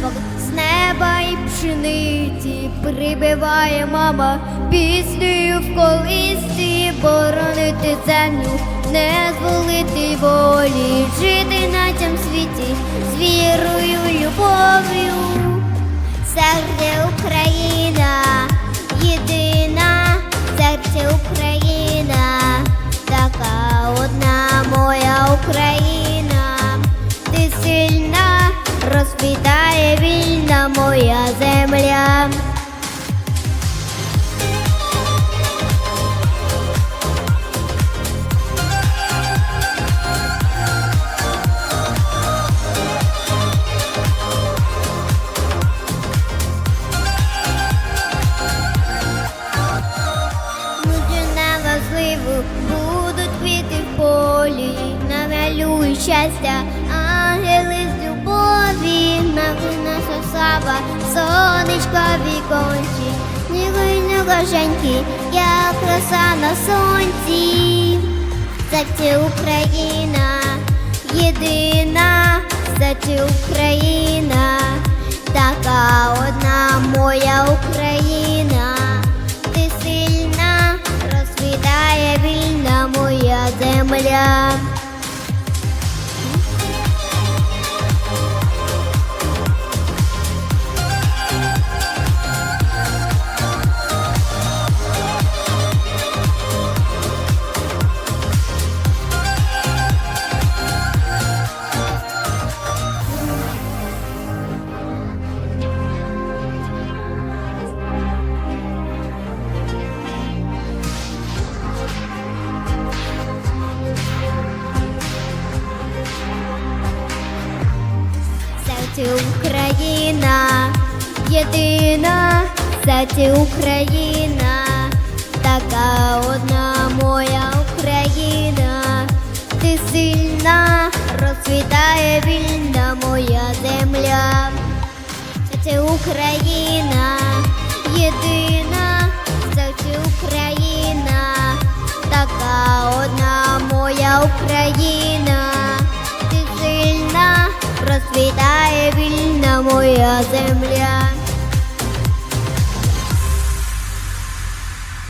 запах з неба і пшениці прибиває мама піснею в колисці, боронити землю, не зволити волі, жити на цьому світі з вірою, любов'ю. Серце Україна, єдина, серце Україна, моя земля. Будуть квіти в полі, намалюють щастя, ангели сонечко в віконці, ніби гошеньки, як краса на сонці. Це Україна, єдина, це Україна, така одна моя Україна, ти сильна, розквітає вільна моя земля. Серце Україна, єдина, серце Україна, така одна моя Україна, ти сильна, розцвітає вільна моя земля. Серце Україна, єдина, серце Україна, така одна моя Україна, розцвітає вільна моя земля.